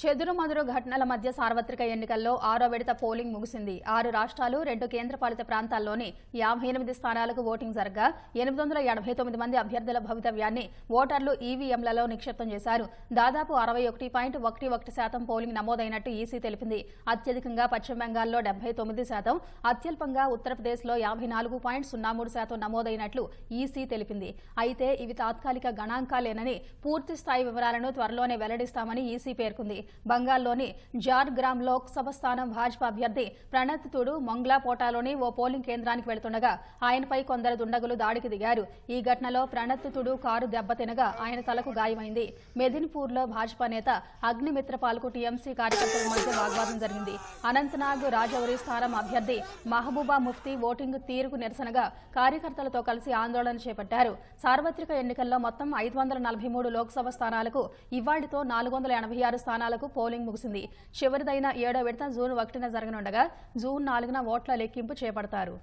చెదురుమదురు ఘటనల మధ్య సార్వత్రిక ఎన్నికల్లో ఆరో విడత పోలింగ్ ముగిసింది. ఆరు రాష్ట్రాలు రెండు కేంద్రపాలిత ప్రాంతాల్లోని యాభై ఎనిమిది స్థానాలకు ఓటింగ్ జరగగా ఎనిమిది వందల ఎనభై తొమ్మిది మంది అభ్యర్థుల భవితవ్యాన్ని ఓటర్లు ఈవీఎంలలో నిక్షిప్తం చేశారు. దాదాపు అరవై ఒకటి పాయింట్ ఒకటి ఒకటి శాతం పోలింగ్ నమోదైనట్టు ఈసీ తెలిపింది. అత్యధికంగా పశ్చిమ బెంగాల్లో డెబ్బై తొమ్మిది శాతం అత్యల్పంగా ఉత్తరప్రదేశ్లో యాభై నాలుగు పాయింట్ సున్నా మూడు శాతం నమోదైనట్లు ఈసీ తెలిపింది. అయితే ఇవి తాత్కాలిక గణాంకాలేనని పూర్తి స్థాయి వివరాలను త్వరలోనే వెల్లడిస్తామని ఈసీ పేర్కొంది. బంగాల్లోని జార్గ్రామ్ లోక్సభ స్థానం భాజపా అభ్యర్థి ప్రణత్ తుడు మొంగ్లాపోటాలోని ఓ పోలింగ్ కేంద్రానికి వెళుతుండగా ఆయనపై కొందరు దుండగులు దాడికి దిగారు. ఈ ఘటనలో ప్రణత్ తుడు కారు దెబ్బతినగా ఆయన తలకు గాయమైంది. మెదిన్పూర్లో భాజపా నేత అగ్నిమిత్రపాల్కు టీఎంసీ కార్యకర్తల మధ్య వాగ్వాదం జరిగింది. అనంతనాగ్ రాజౌరి స్థానం అభ్యర్థి మహబూబా ముఫ్తీ ఓటింగ్ తీరుకు నిరసనగా కార్యకర్తలతో కలిసి ఆందోళన చేపట్టారు. సార్వత్రిక ఎన్నికల్లో మొత్తం ఐదు వందల నలభై మూడు లోక్సభ స్థానాలకు ఇవాళ్టితో నాలుగు వందల ఎనభై ఆరు స్థానాలకు పోలింగ్ ముగిసింది. చివరిదైన ఏడో విడత జూన్ ఒకటిన జరగనుండగా జూన్ నాలుగున ఓట్ల లెక్కింపు చేపడతారు.